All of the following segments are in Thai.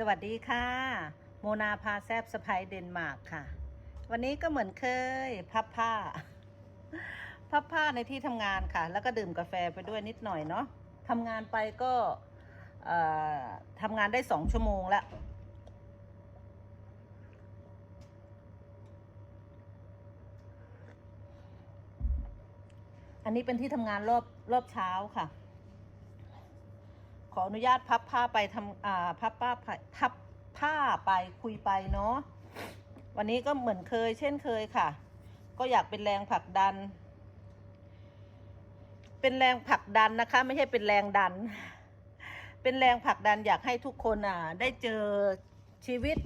สวัสดีค่ะ โมนาพาแซบสไปเดนมาร์กค่ะ วันนี้ก็เหมือนเคย พับผ้า พับผ้าในที่ทำงานค่ะ แล้วก็ดื่มกาแฟไปด้วยนิดหน่อยเนาะทำงานไปก็ทำงานได้สองชั่วโมงแล้วอันนี้เป็นที่ทำงานรอบรอบเช้าค่ะ ขออนุญาตพับผ้าไปทำอ่าพับผ้าพับผ้าไปคุยไปเนาะวันนี้ก็เหมือนเคย เช่นเคยค่ะ ก็อยากเป็นแรงผลักดัน เป็นแรงผลักดันนะคะ ไม่ใช่เป็นแรงดัน เป็นแรงผลักดันอยากให้ทุกคนอะได้เจอชีวิต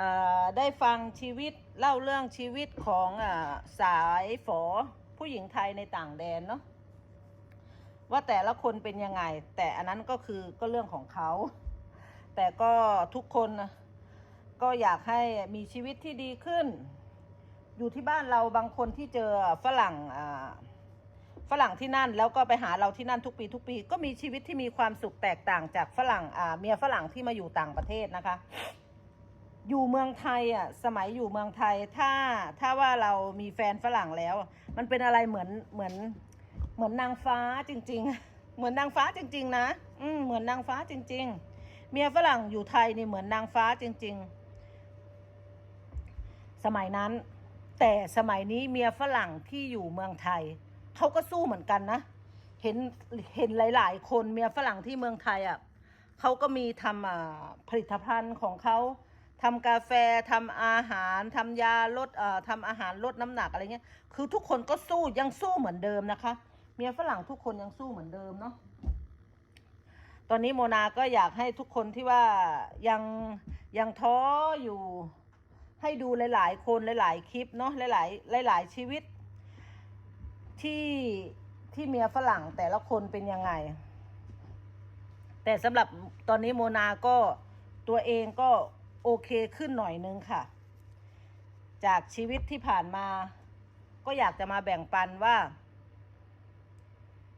อ่ได้ฟังชีวิตเล่าเรื่องชีวิตของอ่าสายฝอผู้หญิงไทยในต่างแดนเนาะ ว่าแต่ละคนเป็นยังไง แต่อันนั้นก็คือก็เรื่องของเขา แต่ก็ทุกคนก็อยากให้มีชีวิตที่ดีขึ้น อยู่ที่บ้านเราบางคนที่เจอฝรั่งฝรั่งที่นั่นแล้วก็ไปหาเราที่นั่นทุกปีทุกปี ก็มีชีวิตที่มีความสุขแตกต่างจากฝรั่งเมียฝรั่งที่มาอยู่ต่างประเทศนะคะ อยู่เมืองไทยอะสมัยอยู่เมืองไทยถ้าถ้าว่าเรามีแฟนฝรั่งแล้ว มันเป็นอะไรเหมือนเหมือน มือนนางฟ้าจริง ๆ เหมือนนางฟ้าจริง ๆ นะ อืมเหมือนนางฟ้าจริง ๆ เมียฝรั่งอยู่ไทยนี่เหมือนนางฟ้าจริง ๆ สมัยนั้น แต่สมัยนี้เมียฝรั่งที่อยู่เมืองไทยเขาก็สู้เหมือนกันนะ เห็นเห็นหลาย ๆ คนเมียฝรั่งที่เมืองไทยอะเขาก็มีทำผลิตภัณฑ์ของเขาทำกาแฟทำอาหารทำยาลดเอ่อทำอาหารลดน้ำหนักอะไรเงี้ย คือทุกคนก็สู้ยังสู้เหมือนเดิมนะคะ เมียฝรั่งทุกคนยังสู้เหมือนเดิมเนาะตอนนี้โมนาก็อยากให้ทุกคนที่ว่ายังยังท้ออยู่ ให้ดูหลาย ๆ คนหลาย ๆ คลิปเนาะหลาย ๆ หลาย ๆ ชีวิต ที่ที่เมียฝรั่งแต่ละคนเป็นยังไง แต่สำหรับตอนนี้โมนาก็ตัวเองก็โอเคขึ้นหน่อยนึงค่ะ จากชีวิตที่ผ่านมา ก็อยากจะมาแบ่งปันว่า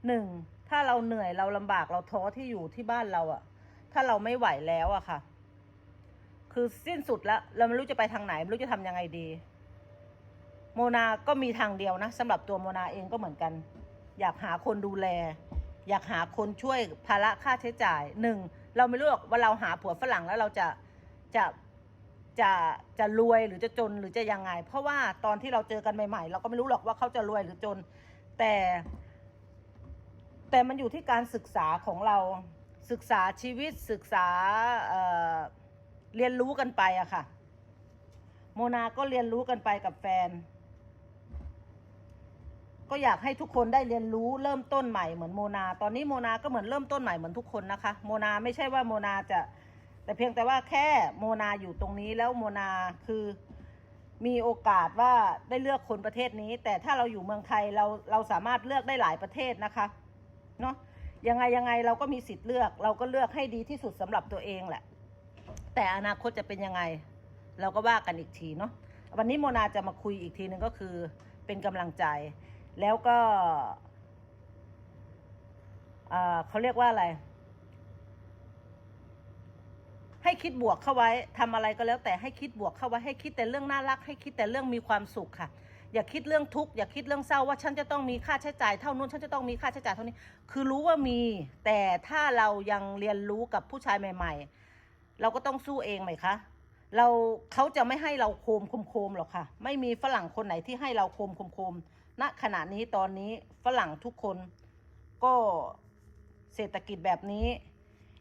หนึ่งถ้าเราเหนื่อยเราลำบากเราท้อที่อยู่ที่บ้านเราอะถ้าเราไม่ไหวแล้วอะค่ะ คือสิ้นสุดแล้ว เราไม่รู้จะไปทางไหนไม่รู้จะทำยังไงดี โมนาก็มีทางเดียวนะสำหรับตัวโมนาเองก็เหมือนกัน อยากหาคนดูแล อยากหาคนช่วยภาระค่าใช้จ่ายหนึ่งเราไม่รู้หรอกว่าเราหาผัวฝรั่งแล้วเราจะจะจะจะรวยหรือจะจนหรือจะยังไง เพราะว่าตอนที่เราเจอกันใหม่ๆ เราก็ไม่รู้หรอกว่าเขาจะรวยหรือจน แต่ แต่มันอยู่ที่การศึกษาของเราศึกษาชีวิตศึกษาเเรียนรู้กันไปอะค่ะ โมนาก็เรียนรู้กันไปกับแฟน ก็อยากให้ทุกคนได้เรียนรู้เริ่มต้นใหม่เหมือนโมนา ตอนนี้โมนาก็เหมือนเริ่มต้นใหม่เหมือนทุกคนนะคะ โมนาไม่ใช่ว่าโมนาจะ แต่เพียงแต่ว่าแค่โมนาอยู่ตรงนี้แล้วโมนาคือมีโอกาสว่าได้เลือกคนประเทศนี้ แต่ถ้าเราอยู่เมืองไทยเราเราสามารถเลือกได้หลายประเทศนะคะ เนาะยังไงยังไงเราก็มีสิทธิ์เลือก เราก็เลือกให้ดีที่สุดสำหรับตัวเองแหละ แต่อนาคตจะเป็นยังไง เราก็ว่ากันอีกทีเนาะวันนี้โมนาจะมาคุยอีกทีนึงก็คือเป็นกำลังใจ แล้วก็เอ่อเขาเรียกว่าอะไร ให้คิดบวกเข้าไว้ทำอะไรก็แล้วแต่ให้คิดบวกเข้าไว้ให้คิดแต่เรื่องน่ารัก ให้คิดแต่เรื่องมีความสุขค่ะ อย่าคิดเรื่องทุกข์อย่าคิดเรื่องเศร้าว่าฉันจะต้องมีค่าใช้จ่ายเท่านู้นฉันจะต้องมีค่าใช้จ่ายเท่านี้ คือรู้ว่ามี แต่ถ้าเรายังเรียนรู้กับผู้ชายใหม่ ๆ เราก็ต้องสู้เองไหมคะเราเขาจะไม่ให้เราโคมโคมโคมหรอกค่ะ ไม่มีฝรั่งคนไหนที่ให้เราโคมโคมโคมณขณะนี้ตอนนี้ฝรั่งทุกคนก็เศรษฐกิจแบบนี้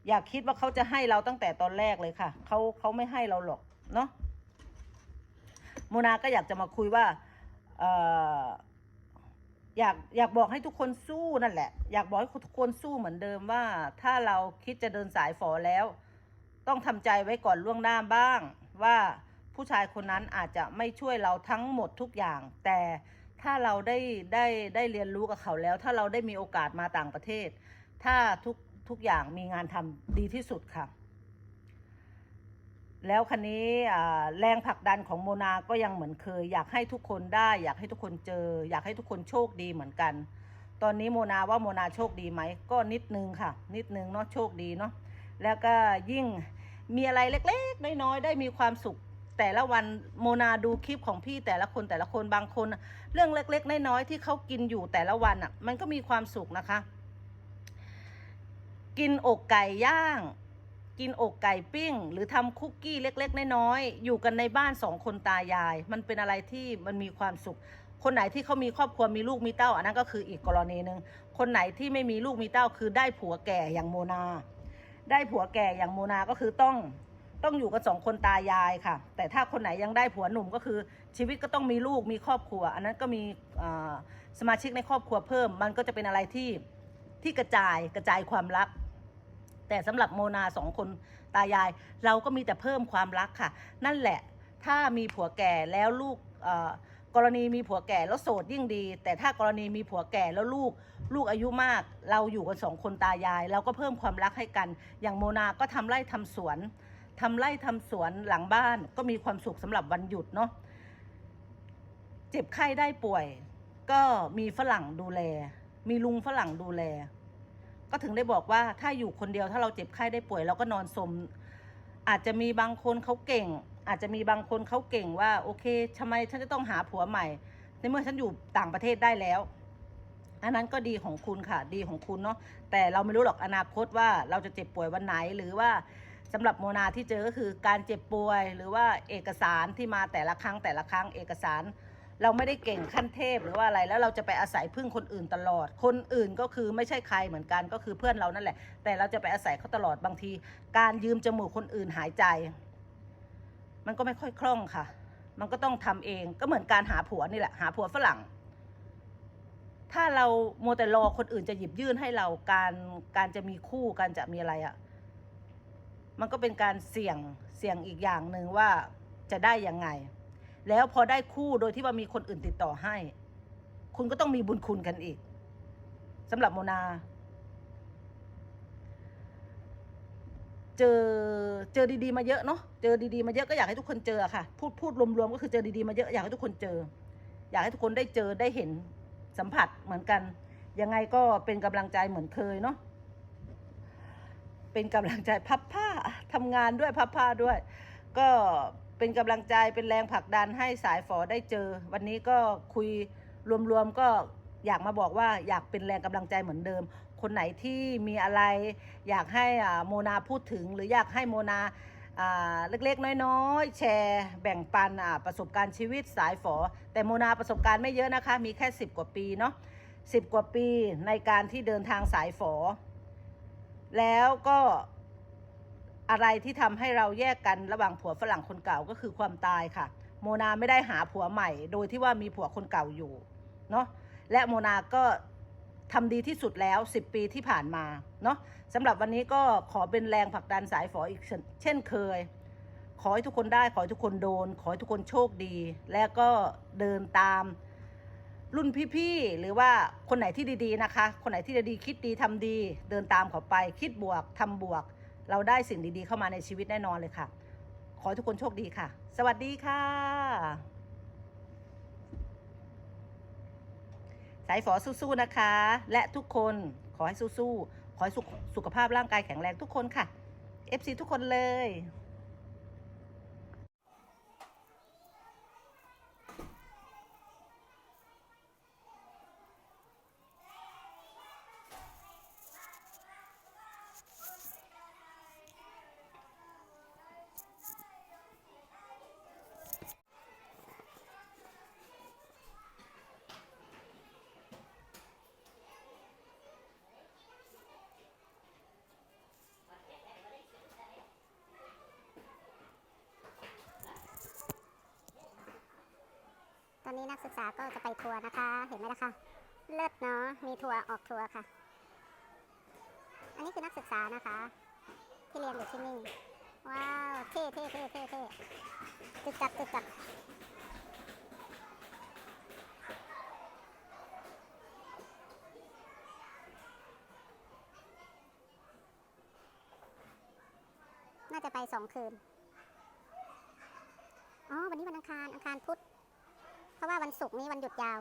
อย่าคิดว่าเขาจะให้เราตั้งแต่ตอนแรกเลยค่ะเขาเขาไม่ให้เราหรอกเนาะโมนาก็อยากจะมาคุยว่า อยากอยากบอกให้ทุกคนสู้นั่นแหละ อยากบอกให้ทุกคนสู้เหมือนเดิมว่า ถ้าเราคิดจะเดินสายฝอแล้ว ต้องทำใจไว้ก่อนล่วงหน้าบ้าง ว่าผู้ชายคนนั้นอาจจะไม่ช่วยเราทั้งหมดทุกอย่าง แต่ถ้าเราได้ได้ได้เรียนรู้กับเขาแล้ว ถ้าเราได้มีโอกาสมาต่างประเทศ ถ้าทุกทุกอย่างมีงานทำดีที่สุดค่ะ แล้วคันนี้แรงผลักดันของโมนาก็ยังเหมือนเคย อยากให้ทุกคนได้ อยากให้ทุกคนเจอ อยากให้ทุกคนโชคดีเหมือนกัน ตอนนี้โมนาว่าโมนาโชคดีไหมก็นิดนึงค่ะ นิดนึงเนาะโชคดีเนาะแล้วก็ยิ่งมีอะไรเล็กๆน้อยๆได้มีความสุขแต่ละวันโมนาดูคลิปของพี่แต่ละคนแต่ละคนบางคน เรื่องเล็กๆน้อยๆที่เขากินอยู่แต่ละวันอะ มันก็มีความสุขนะคะ กินอกไก่ย่าง กินอกไก่ปิ้ง หรือทำคุกกี้เล็ก ๆ น้อยๆอยู่กันในบ้านสองคนตายาย มันเป็นอะไรที่มันมีความสุข คนไหนที่เขามีครอบครัวมีลูกมีเต้าอันนั้นก็คืออีกกรณีหนึ่งคนไหนที่ไม่มีลูกมีเต้าคือได้ผัวแก่อย่างโมนา ได้ผัวแก่อย่างโมนาก็คือต้องต้องอยู่กันสองคนตายายค่ะ แต่ถ้าคนไหนยังได้ผัวหนุ่มก็คือ ชีวิตก็ต้องมีลูกมีครอบครัว อันนั้นก็มีสมาชิกในครอบครัวเพิ่ม มันก็จะเป็นอะไรที่ที่กระจายกระจายความรัก แต่สำหรับโมนาสองคนตายาย เราก็มีแต่เพิ่มความรักค่ะ นั่นแหละถ้ามีผัวแก่แล้วลูกกรณีมีผัวแก่แล้วโสดยิ่งดี แต่ถ้ากรณีมีผัวแก่แล้วลูกลูกอายุมาก เราอยู่กันสองคนตายาย เราก็เพิ่มความรักให้กัน อย่างโมนาก็ทำไร่ทำสวนทำไร่ทำสวนหลังบ้านก็มีความสุขสำหรับวันหยุดเนาะเจ็บไข้ได้ป่วย ก็มีฝรั่งดูแล มีลุงฝรั่งดูแล ก็ถึงได้บอกว่าถ้าอยู่คนเดียวถ้าเราเจ็บไข้ได้ป่วยเราก็นอนสม อาจจะมีบางคนเขาเก่ง อาจจะมีบางคนเขาเก่งว่า โอเคทำไมฉันจะต้องหาผัวใหม่ ในเมื่อฉันอยู่ต่างประเทศได้แล้วอันนั้นก็ดีของคุณค่ะ ดีของคุณเนาะแต่เราไม่รู้หรอกอนาคตว่าเราจะเจ็บป่วยวันไหนหรือว่าสำหรับโมนาที่เจอก็คือการเจ็บป่วย หรือว่าเอกสารที่มาแต่ละครั้งแต่ละครั้งเอกสาร เราไม่ได้เก่งขั้นเทพหรือว่าอะไรแล้วเราจะไปอาศัยพึ่งคนอื่นตลอด คนอื่นก็คือไม่ใช่ใครเหมือนกันก็คือเพื่อนเรานั่นแหละ แต่เราจะไปอาศัยเขาตลอดบางที การยืมจมูกคนอื่นหายใจ มันก็ไม่ค่อยคล่องค่ะ มันก็ต้องทำเองก็เหมือนการหาผัวนี่แหละหาผัวฝรั่ง ถ้าเราโมแต่รอคนอื่นจะหยิบยื่นให้เราการการจะมีคู่การจะมีอะไรอะ่ะมันก็เป็นการเสี่ยงเสี่ยงอีกอย่างหนึ่งว่าจะได้ยังไง แล้วพอได้คู่โดยที่ว่ามีคนอื่นติดต่อให้ คุณก็ต้องมีบุญคุณกันอีกสำหรับโมนา เจอเจอดีๆมาเยอะเนาะเจอดีๆมาเยอะก็อยากให้ทุกคนเจอค่ะ พูดพูดรวมๆก็คือเจอดีๆมาเยอะอยากให้ทุกคนเจอ อยากให้ทุกคนได้เจอได้เห็นสัมผัสเหมือนกัน ยังไงก็เป็นกำลังใจเหมือนเคยเนาะเป็นกำลังใจพับผ้าทำงานด้วยพับผ้าด้วย ก็ เป็นกำลังใจเป็นแรงผลักดันให้สายฝอได้เจอ วันนี้ก็คุยรวมๆก็อยากมาบอกว่าอยากเป็นแรงกำลังใจเหมือนเดิม คนไหนที่มีอะไร อยากให้อาโมนาพูดถึง หรืออยากให้โมนาเล็กๆ น้อยๆ แชร์แบ่งปันประสบการณ์ชีวิตสายฝอ แต่โมนาประสบการณ์ไม่เยอะนะคะ มีแค่ 10 กว่าปีเนาะสิกว่าปีในการที่เดินทางสายฝอ แล้วก็ อะไรที่ทำให้เราแยกกันระหว่างผัวฝรั่งคนเก่าก็คือความตายค่ะ โมนาไม่ได้หาผัวใหม่ โดยที่ว่ามีผัวคนเก่าอยู่เนาะและโมนาก็ทำดีที่สุดแล้ว 10 ปีที่ผ่านมาเนาะสำหรับวันนี้ก็ขอเป็นแรงผลักดันสายฝออีกเช่นเคย ขอให้ทุกคนได้ขอให้ทุกคนโดน ขอให้ทุกคนโชคดี และก็เดินตามรุ่นพี่ๆ หรือว่าคนไหนที่ดีๆนะคะ คนไหนที่ดีคิดดีทำดี เดินตามเขาไปคิดบวกทำบวก เราได้สิ่งดีๆเข้ามาในชีวิตแน่นอนเลยค่ะ ขอทุกคนโชคดีค่ะ สวัสดีค่ะ สายฝอสู้ๆนะคะ และทุกคนขอให้สู้ๆขอให้สุขภาพร่างกายแข็งแรงทุกคนค่ะ FC ทุกคนเลย ตอนนี้นักศึกษาก็จะไปทัวร์นะคะ เห็นไหมล่ะคะ เลิศเนาะ มีทัวร์ออกทัวร์ค่ะ อันนี้คือนักศึกษานะคะ ที่เรียนอยู่ที่นี่ ว้าว เท่เท่เท่เท่เท่จุดจับจุดจับน่าจะไปสองคืน อ๋อ วันนี้วันอังคาร อังคารพุธ ราะว่าวันศุกร์นี้วันหยุดยาว